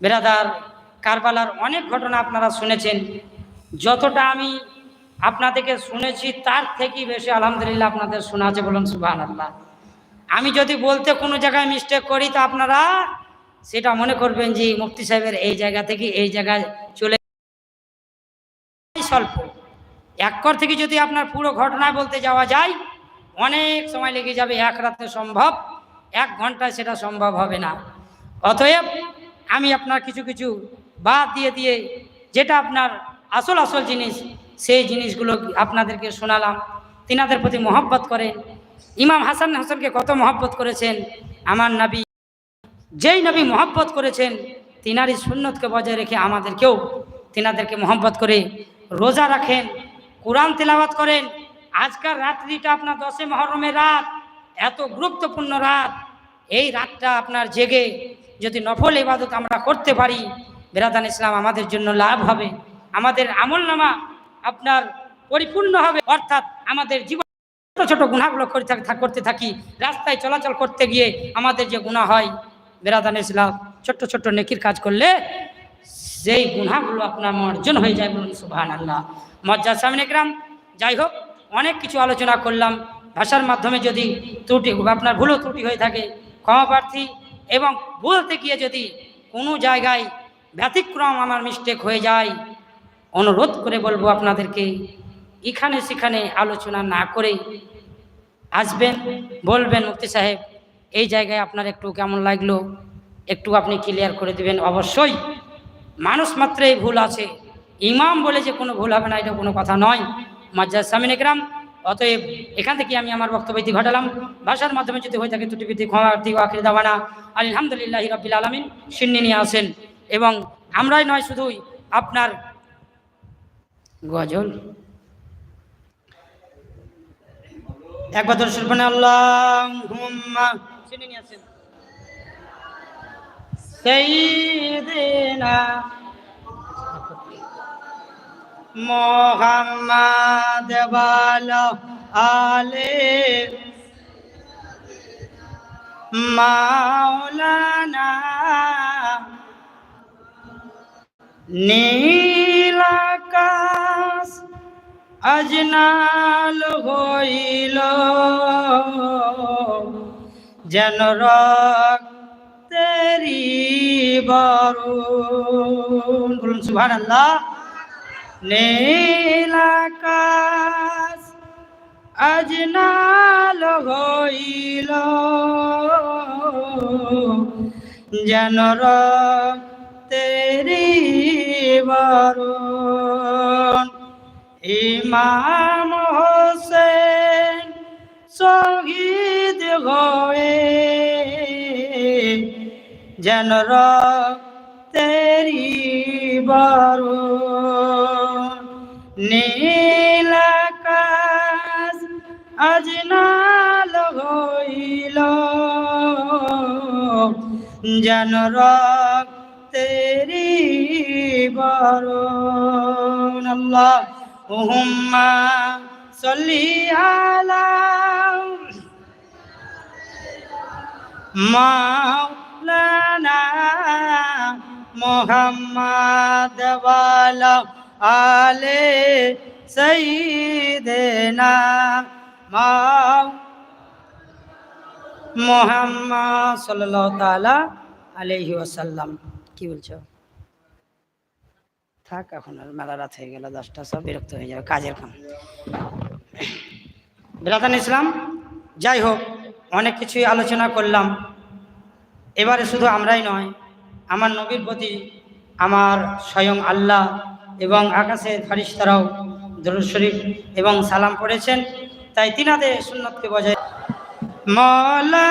বেরাদার, কারবালার অনেক ঘটনা আপনারা শুনেছেন। যতটা আমি আপনাদেরকে শুনেছি, তার থেকেই বেশি আলহামদুলিল্লাহ আপনাদের শোনা আছে বলুন সুবাহ আল্লাহ আমি যদি বলতে কোনো জায়গায় মিস্টেক করি, তো আপনারা সেটা মনে করবেন যে, মুফতি সাহেবের এই জায়গা থেকে এই জায়গায় চলে স্বল্প। কর থেকে যদি আপনার পুরো ঘটনায় বলতে যাওয়া যায়, অনেক সময় লেগে যাবে, এক রাতে সম্ভব। এক ঘন্টায় সেটা সম্ভব হবে না। অতএব আমি আপনার কিছু কিছু বাদ দিয়ে দিয়ে যেটা আপনার আসল আসল জিনিস, সেই জিনিসগুলো আপনাদেরকে শোনালাম। তিনাদের প্রতি মহব্বত করেন। ইমাম হাসান হাসানকে কত মহব্বত করেছেন। আমার নবী যেই নবী মহব্বত করেছেন, তিনারই সুন্নতকে বজায় রেখে আমাদেরকেও তিনাদেরকে মহব্বত করে রোজা রাখেন, কোরআন তেলাওয়াত করেন। আজকাল রাত্রিটা আপনার দশে মহরমের রাত, এত গুরুত্বপূর্ণ রাত। এই রাতটা আপনার জেগে যদি নফল ইবাদত আমরা করতে পারি, বেরাদান ইসলাম আমাদের জন্য লাভ হবে। আমাদের আমল নামা আপনার পরিপূর্ণ হবে। অর্থাৎ আমাদের জীবন ছোট ছোট গুণাগুলো করতে থাকি, রাস্তায় চলাচল করতে গিয়ে আমাদের যে গুণা হয়, বেরাদান ইসলাম ছোট্ট ছোট্ট নেকির কাজ করলে সেই গুণাগুলো আপনার অর্জন হয়ে যায় বলুন সুবাহান আল্লাহ মজ্জা সামিন একরাম যাই হোক, অনেক কিছু আলোচনা করলাম। ভাষার মাধ্যমে যদি ত্রুটি, আপনার ভুলও ত্রুটি হয়ে থাকে ক্ষমা প্রার্থী এবং বলতে গিয়ে যদি কোনো জায়গায় ব্যতিক্রম আমার মিস্টেক হয়ে যায়, অনুরোধ করে বলব আপনাদেরকে, এখানে সেখানে আলোচনা না করে আসবেন, বলবেন মুফতি সাহেব, এই জায়গায় আপনার একটু কেমন লাগল? একটু আপনি ক্লিয়ার করে দেবেন। অবশ্যই, মানুষ মাত্রই ভুল আছে। ইমাম বলে যে কোনো ভুল হবে না, এটা কোনো কথা নয়। মজ্জাদ সামিন অতএব এখান থেকে আমি আমার বক্তব্য ইতি ঘটালাম। ভাষার মাধ্যমে যদি হয়ে থাকে ত্রুটি বিধি, ক্ষমা প্রার্থী আখির দাওয়ানা, আলহামদুলিল্লাহ রবিল আলমিন, সিন্নি নিয়ে আসেন। এবং আমরাই নয়, শুধুই আপনার গজল। একবার শুনবেন আল্লাহ চিনে নিয়ে আসেন। সৈদিনা মোহাম্মদ আলে মাওলানা নীলাকাশ আজনাল হইল যেন রক্তেরি বরুণ। বলুন সুভান নীলাকাশ আজনাল হইল। যেন রক্তেরি বরুণ। ইমাম হোসেন শহীদ হয়ে যেন তেরি বরুণ। নীলাকাশ আজনাল হইল। যেন তেরি বরুণ। আল্লাহ হুম্মা সল্লি আলা মাওলানা মোহাম্মদ ওয়ালা আলে সাইয়্যিদিনা মাও মোহাম্মদ সাল্লাল্লাহু তাআলা আলাইহি ওয়াসাল্লাম। কি বলছো? থাক এখন আর মেলা রাত হয়ে গেল, দশটা সব বিরক্ত হয়ে যাবে, কাজের কাম। বিরাদান ইসলাম, যাই হোক, অনেক কিছুই আলোচনা করলাম। এবারে শুধু আমরাই নয়, আমার নবীর প্রতি আমার স্বয়ং আল্লাহ এবং আকাশের ফারিস্তারাও দরুদ শরীফ এবং সালাম পড়েছেন। তাই তিনাদের সুন্নতকে বজায় মলা